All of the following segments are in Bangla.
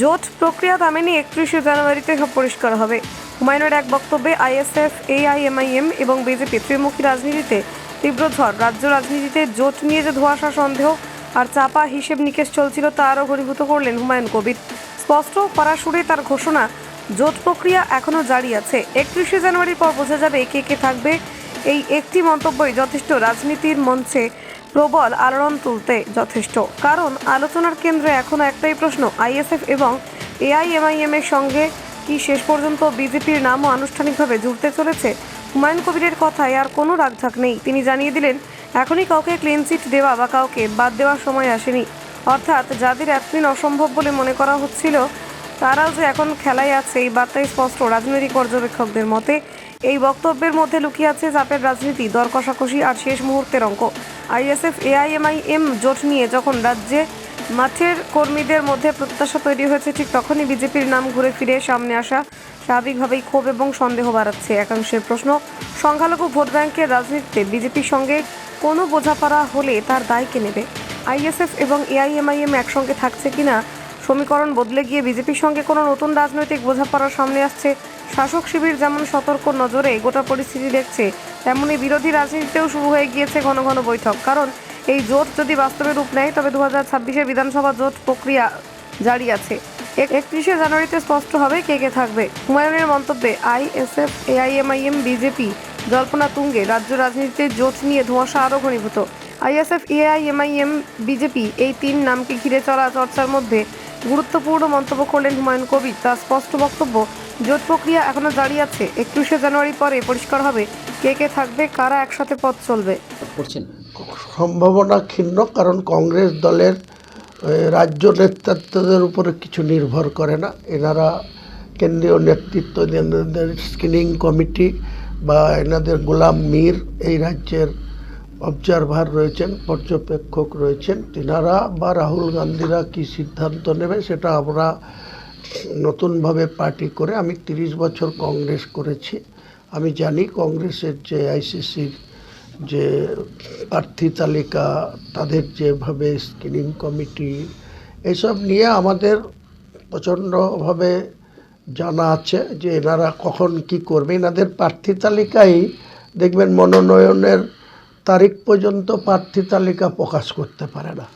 জোট প্রক্রিয়া থামেনি, একত্রিশে জানুয়ারিতে সব পরিষ্কার হবে। হুমায়ুনের এক বক্তব্যে আইএসএফ, এআইএমআইএম এবং বিজেপি ত্রিমুখী রাজনীতিতে তীব্র ঝড়। রাজ্য রাজনীতিতে জোট নিয়ে যে ধোঁয়াশা সন্দেহ আর চাপা হিসেব নিকেশ চলছিল তা আরও ঘনীভূত করলেন হুমায়ুন কবির। স্পষ্ট করা সুরে তার ঘোষণা, জোট প্রক্রিয়া এখনও জারি আছে। একত্রিশে জানুয়ারির পর বোঝা যাবে কে কে থাকবে। এই একটি মন্তব্যই যথেষ্ট রাজনীতির মঞ্চে প্রবল আলোড়ন তুলতে যথেষ্ট। কারণ আলোচনার কেন্দ্রে এখনও একটাই প্রশ্ন, আইএসএফ এবং এআইএমআইএম এর সঙ্গে কি শেষ পর্যন্ত বিজেপির নামও আনুষ্ঠানিকভাবে জুড়তে চলেছে? হুমায়ুন কবিরের কথায় আর কোনো রাগঢাক নেই। তিনি জানিয়ে দিলেন, এখনই কাউকে ক্লিন চিট দেওয়া বা কাউকে বাদ দেওয়ার সময় আসেনি। অর্থাৎ যাদের এতদিন অসম্ভব বলে মনে করা হচ্ছিল, তারাও যে এখন খেলায় আছে এই বার্তায় স্পষ্ট। রাজনৈতিক পর্যবেক্ষকদের মতে, এই বক্তব্যের মধ্যে লুকিয়ে আছে চাপের রাজনীতি, দর কষাকষি আর শেষ মুহূর্তের অঙ্ক। আইএসএফ, এআইএমআইএম জোট নিয়ে যখন রাজ্যে মাঠের কর্মীদের মধ্যে প্রত্যাশা তৈরি হয়েছে, ঠিক তখনই বিজেপির নাম ঘুরে ফিরে সামনে আসা স্বাভাবিকভাবেই ক্ষোভ এবং সন্দেহ বাড়াচ্ছে। একাংশের প্রশ্ন, সংখ্যালঘু ভোট ব্যাংকের রাজনীতিতে বিজেপির সঙ্গে কোনো বোঝাপড়া হলে তার দায় কে নেবে? আইএসএফ এবং এআইএমআইএম একসঙ্গে থাকছে কিনা? সমীকরণ বদলে গিয়ে বিজেপির সঙ্গে কোনো নতুন রাজনৈতিক বোঝাপড়ার সামনে আসছে। শাসক শিবির যেমন সতর্ক নজরে গোটা পরিস্থিতি দেখছে, তেমনি বিরোধী রাজনীতিতেও শুরু হয়ে গিয়েছে ঘন ঘন বৈঠক। কারণ এই জোট যদি বাস্তবে রূপ নেয়, তবে দু হাজার ছাব্বিশে বিধানসভা জোট প্রক্রিয়া জারি আছে। একত্রিশে জানুয়ারিতে স্পষ্ট হবে কে কে থাকবে। হুমায়ুনের মন্তব্যে আইএসএফ এআইএমআইএম বিজেপি, জল্পনা তুঙ্গে রাজ্য রাজনীতিতে জোট নিয়ে ধোঁয়াশা আরও ঘনীভূত। আইএসএফ এআইএমআইএম বিজেপি এই তিন নামকে ঘিরে চলা চর্চার মধ্যে গুরুত্বপূর্ণ মন্তব্য করলেন হুমায়ুন কবির। তার স্পষ্ট বক্তব্য জোট প্রক্রিয়া এখনও জারি আছে। একত্রিশে জানুয়ারি পরে পরিষ্কার হবে কে কে থাকবে কারা একসাথে পথ চলবে। সম্ভাবনা ক্ষীণ কারণ কংগ্রেস দলের রাজ্য নেতৃত্বদের উপরে কিছু নির্ভর করে না। এনারা কেন্দ্রীয় নেতৃত্ব স্ক্রিনিং কমিটি বা এনাদের গোলাম মীর এই রাজ্যের অবজারভার রয়েছেন, পর্যবেক্ষক রয়েছেন। তিনারা বা রাহুল গান্ধীরা কি সিদ্ধান্ত নেবে সেটা আমরা নতুনভাবে পার্টি করে আমি তিরিশ বছর কংগ্রেস করেছি। আমি জানি কংগ্রেসের যে আইসিসির যে প্রার্থী তালিকা, তাদের যেভাবে স্ক্রিনিং কমিটি, এসব নিয়ে আমাদের প্রচণ্ডভাবে জানা আছে যে এনারা কখন কি করবে। এনাদের প্রার্থী তালিকায় দেখবেন মনোনয়নের তারিখ পর্যন্ত প্রার্থী তালিকা প্রকাশ করতে পারে না।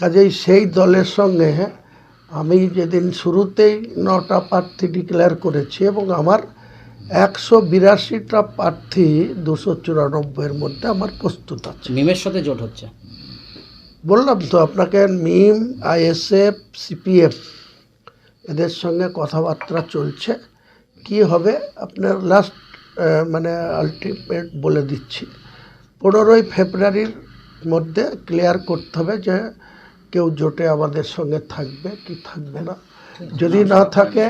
কাজেই সেই দলের সঙ্গে আমি যেদিন শুরুতেই নটা প্রার্থী ডিক্লেয়ার করেছি এবং আমার একশো বিরাশিটা প্রার্থী দুশো চুরানব্বইয়ের মধ্যে আমার প্রস্তুত আছে। মিমের সাথে জোট হচ্ছে? বললাম তো আপনাকে মিম আইএসএফ সিপিএফ এদের সঙ্গে কথাবার্তা চলছে। কি হবে? আপনার লাস্ট মানে আলটিমেট বলে দিচ্ছি। পনেরোই ফেব্রুয়ারির মধ্যে ক্লিয়ার করতে হবে যে কেউ জোটে আমাদের সঙ্গে থাকবে কি থাকবে না। যদি না থাকে,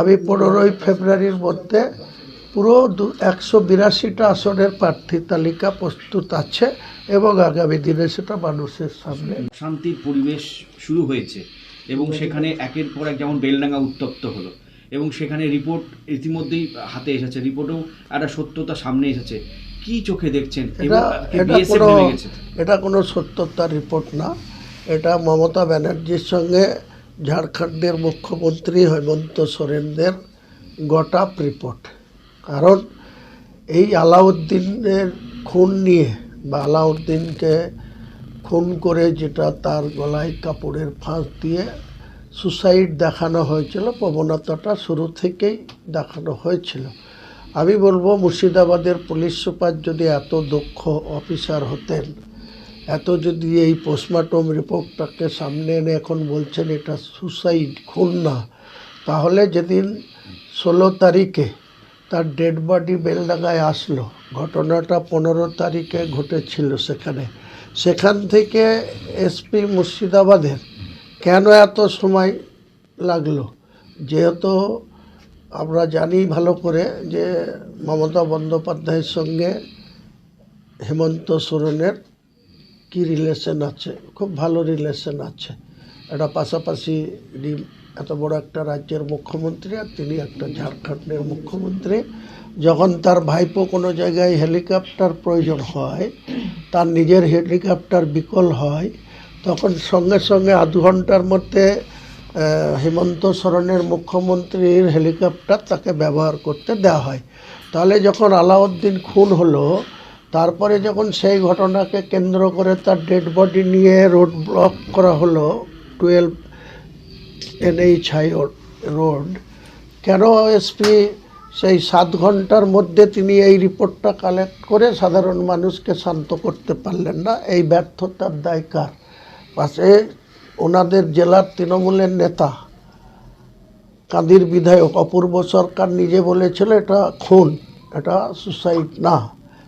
আমি পনেরোই ফেব্রুয়ারির মধ্যে পুরো দু, একশো বিরাশিটা আসনের প্রার্থী তালিকা প্রস্তুত আছে এবং আগামী দিনে সেটা মানুষের সামনে। শান্তির পরিবেশ শুরু হয়েছে এবং সেখানে একের পর এক যেমন বেলডাঙ্গা উত্তপ্ত হলো এবং সেখানে রিপোর্ট ইতিমধ্যেই হাতে এসেছে। রিপোর্টেও একটা সত্যতা সামনে এসেছে। কি চোখে দেখছেন? এটা এটা কোনো নেমে এটা কোনো সত্যতার রিপোর্ট না। এটা মমতা ব্যানার্জির সঙ্গে ঝাড়খণ্ডের মুখ্যমন্ত্রী হেমন্ত সোরেনদের গটাপ রিপোর্ট। কারণ এই আলাউদ্দিনের খুন নিয়ে বা আলাউদ্দিনকে খুন করে যেটা তার গলায় কাপড়ের ফাঁস দিয়ে সুসাইড দেখানো হয়েছিল প্রবণতাটা শুরু থেকেই দেখানো হয়েছিল। আমি বলব, মুর্শিদাবাদের পুলিশ সুপার যদি এত দক্ষ অফিসার হতেন, এত যদি এই পোস্টমর্টম রিপোর্টটাকে সামনে এনে এখন বলছেন এটা সুসাইড খুন না তাহলে যেদিন ষোলো তারিখে তার ডেড বডি বেলডাঙ্গায় আসলো, ঘটনাটা পনেরো তারিখে ঘটেছিল সেখানে, সেখান থেকে এসপি মুর্শিদাবাদের কেন এত সময় লাগল? যেহেতু আমরা জানি ভালো করে যে মমতা বন্দ্যোপাধ্যায়ের সঙ্গে হেমন্ত সোরেনের কি রিলেশন আছে? খুব ভালো রিলেশন আছে। এটা পাশাপাশি এত বড় একটা রাজ্যের মুখ্যমন্ত্রী আর তিনি একটা ঝাড়খণ্ডের মুখ্যমন্ত্রী। যখন তার ভাইপো কোনো জায়গায় হেলিকপ্টার প্রয়োজন হয়, তার নিজের হেলিকপ্টার বিকল হয়, তখন সঙ্গে সঙ্গে আধ ঘণ্টার মধ্যে হেমন্ত সরণের মুখ্যমন্ত্রীর হেলিকপ্টার তাকে ব্যবহার করতে দেওয়া হয়। তাহলে যখন আলাউদ্দিন খুন হলো, তারপরে যখন সেই ঘটনাকে কেন্দ্র করে তার ডেড বডি নিয়ে রোড ব্লক করা হলো, টুয়েলভ এনএইচ হাই রোড, কেন এসপি সেই সাত ঘণ্টার মধ্যে তিনি এই রিপোর্টটা কালেক্ট করে সাধারণ মানুষকে শান্ত করতে পারলেন না? এই ব্যর্থতার দায় কার? পাশে ওনাদের জেলার তৃণমূলের নেতা, কাঁদির বিধায়ক, অপূর্ব সরকার নিজে বলেছিল এটা খুন, এটা সুসাইড না।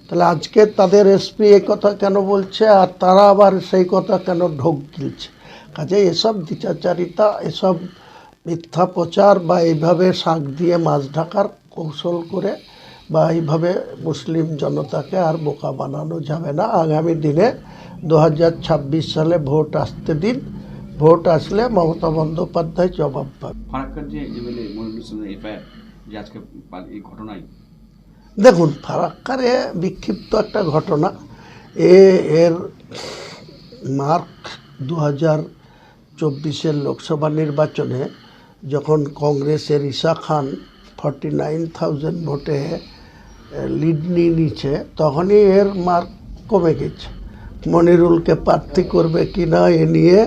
তাহলে আজকে তাদের এসপি এই কথা কেন বলছে আর তারা আবার সেই কথা কেন ঢোক গিলছে কাজে এসব দ্বিচাচারিতা এসব মিথ্যা প্রচার বা এইভাবে শাক দিয়ে মাছ ঢাকার কৌশল করে বা এইভাবে মুসলিম জনতাকে আর বোকা বানানো যাবে না। আগামী দিনে দু হাজার ছাব্বিশ সালে ভোট আসতে দিন। ভোট আসলে মমতা বন্দ্যোপাধ্যায় জবাব পাবে। ফারাক্কার যে এমএলএ মনিরুল ইসলামের এফআইআর যে আজকে এই ঘটনায়? দেখুন ফারাক্কারে বিক্ষিপ্ত একটা ঘটনা। এ এর মার্ক দু হাজার চব্বিশের লোকসভা নির্বাচনে যখন কংগ্রেসের Isha Khan forty nine thousand ভোটে লিড নিয়ে নিচ্ছে তখনই এর মার্ক কমে গেছে। মনিরুলকে প্রার্থী করবে কি না এ নিয়ে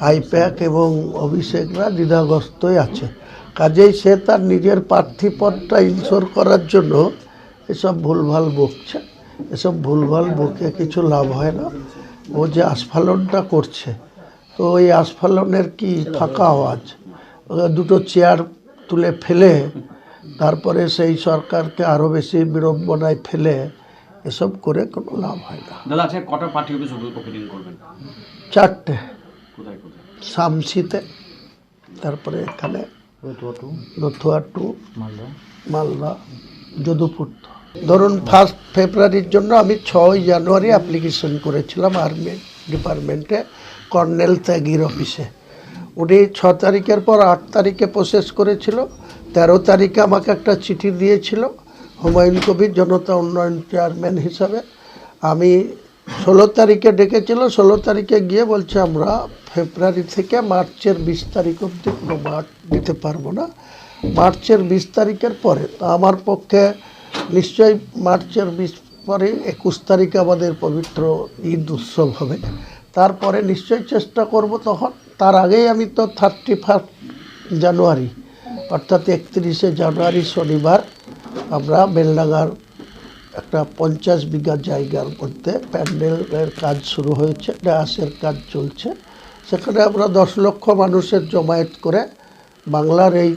আইপ্যাক এবং অভিষেকরা দ্বিধাগ্রস্তই আছে। কাজেই সে তার নিজের প্রার্থী পদটা ইনশোর করার জন্য এসব ভুলভাল বকছে। এসব ভুলভাল বকে কিছু লাভ হয় না। ও যে আস্ফালনটা করছে তো ওই আস্ফালনের কি ফাঁকা আওয়াজ? দুটো চেয়ার তুলে ফেলে তারপরে সেই সরকারকে আরও বেশি বিড়ম্বনায় ফেলে এসব করে কোনো লাভ হয় না। দাদা আজকে কটা পার্টি অফিস করবেন? চারটে। কোথায় কোথায়? শামসিতে তারপরে এখানে টু মালদা। যদুপুর। ধরুন ফার্স্ট ফেব্রুয়ারির জন্য আমি ছয় জানুয়ারি অ্যাপ্লিকেশন করেছিলাম আর্মি ডিপার্টমেন্টে কর্নেল ত্যাগির অফিসে উনি ছ তারিখের পর আট তারিখে প্রসেস করেছিল তেরো তারিখে আমাকে একটা চিঠি দিয়েছিল হুমায়ুন কবির জনতা উন্নয়ন চেয়ারম্যান হিসাবে। আমি ষোলো তারিখে ডেকেছিল ষোলো তারিখে গিয়ে বলছে আমরা ফেব্রুয়ারি থেকে মার্চের বিশ তারিখ অবধি কোনো মাঠ দিতে পারব না। মার্চের বিশ তারিখের পরে, তো আমার পক্ষে নিশ্চয়ই মার্চের বিশ পরে একুশ তারিখ আমাদের পবিত্র ঈদ উৎসব হবে। তারপরে নিশ্চয়ই চেষ্টা করব তখন, তার আগেই আমি তো থার্টি ফার্স্ট জানুয়ারি, অর্থাৎ একত্রিশে জানুয়ারি শনিবার আমরা বেলডাঙ্গার একটা পঞ্চাশ বিঘা জায়গার মধ্যে প্যান্ডেলের কাজ শুরু হয়েছে ডায়াসের কাজ চলছে। সেখানে আমরা দশ লক্ষ মানুষের জমায়েত করে বাংলার এই